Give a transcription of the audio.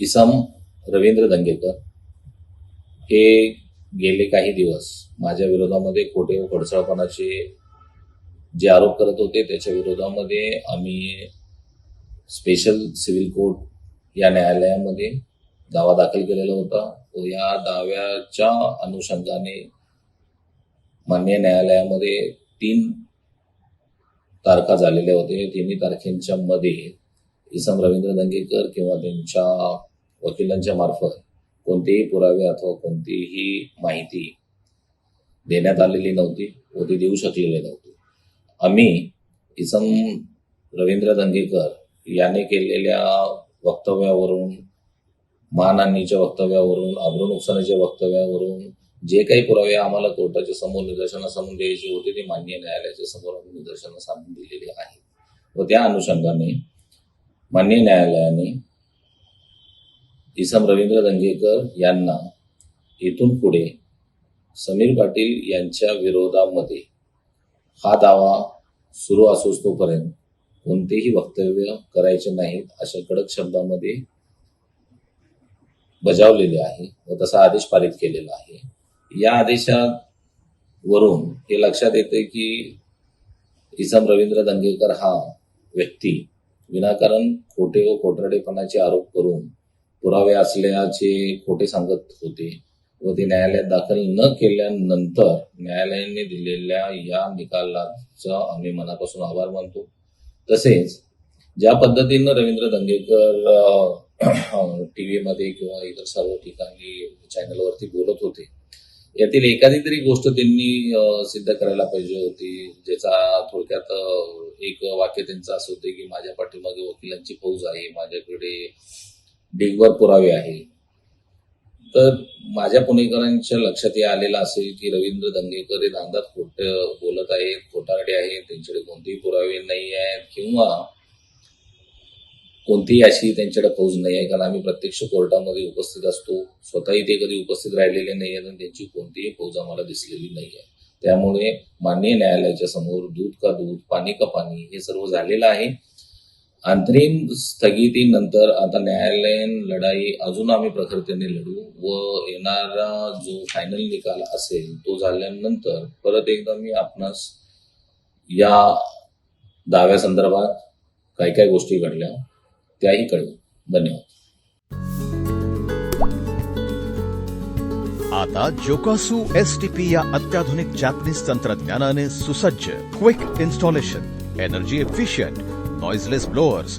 इसम रवींद्र दंगेकर हे गेले काही दिवस माझ्या विरोधामध्ये खोटे व खडसळपणाचे जे आरोप करत होते त्याच्या विरोधामध्ये आम्ही स्पेशल सिव्हिल कोर्ट या न्यायालयामध्ये दावा दाखल केलेला होता. व या दाव्याच्या अनुषंगाने मान्य न्यायालयामध्ये तीन तारखा झालेल्या होत्या. तिन्ही तारखेंच्या मध्ये इसम रवींद्र दंगेकर किंवा त्यांच्या वकिलांच्या मार्फत कोणतेही पुरावे अथवा कोणतीही माहिती देण्यात आलेली नव्हती व ते देऊ शकलेले नव्हते. आम्ही इसम रवींद्र दंगेकर याने केलेल्या वक्तव्यावरून मानहानीच्या वक्तव्यावरून आबरू नुकसानीच्या वक्तव्यावरून जे काही पुरावे आम्हाला कोर्टाच्या समोर निदर्शनासमोर द्यायचे होते ते मान्य न्यायालयाच्या समोर निदर्शनास आणून दिलेले आहेत. व त्या अनुषंगाने मान्य न्यायालयाने इसम रवींद्र दंगेकर यांना इथून पुढे समीर पाटील यांच्या विरोधामध्ये हा दावा सुरू असोच तोपर्यंत कोणतेही वक्तव्य करायचे नाहीत अशा कडक शब्दामध्ये बजावलेले आहे व तसा आदेश पारित केलेला आहे. या आदेशात वरून हे लक्षात येते की इसम रवींद्र दंगेकर हा व्यक्ती विनाकारण खोटे व खोटारडेपणाचे आरोप करून पुरावे असल्याचे खोटे सांगत होते व ते न्यायालयात दाखल न केल्यानंतर न्यायालयाने दिलेल्या या निकालाचा आम्ही मनापासून आभार मानतो. तसेच ज्या पद्धतीनं रवींद्र दंगेकर टी व्हीमध्ये किंवा इतर सर्व ठिकाणी चॅनलवरती बोलत होते यातील एखादी तरी गोष्ट त्यांनी सिद्ध करायला पाहिजे होती ज्याचा थोडक्यात एक वाक्य त्यांचं असं होतं की माझ्या पाठीमागे वकिलांची फौज आहे माझ्याकडे ढिगभर पुरावे आहे. तर माझ्या पुणेकरांच्या लक्षात हे आलेलं असेल की रवींद्र दंगेकर हे दांदात खोट बोलत आहेत खोटारडे आहेत त्यांच्याकडे कोणतेही पुरावे नाही आहेत किंवा कोणतीही अशी त्यांच्याकडे फौज नाही आहे. कारण आम्ही प्रत्यक्ष कोर्टामध्ये उपस्थित असतो. स्वतःही ते कधी उपस्थित राहिलेले नाही आहेत आणि त्यांची कोणतीही फौज आम्हाला दिसलेली नाही आहे. त्यामुळे माननीय न्यायालयाच्या समोर दूध का दूध पाणी का पाणी हे सर्व झालेलं आहे. अंतरिम स्थगितीनंतर आता न्यायालयीन लढाई अजून आम्ही प्रखरतेने लढू व येणारा जो फायनल निकाल असेल तो झाल्यानंतर परत एकदा मी आपणास या दाव्यासंदर्भात काय काय गोष्टी घडल्या. त्याही कळवू धन्यवाद. आता जोकासू एस टी पी या अत्याधुनिक जॅपनीज तंत्रज्ञानाने सुसज्ज quick installation energy efficient noiseless blowers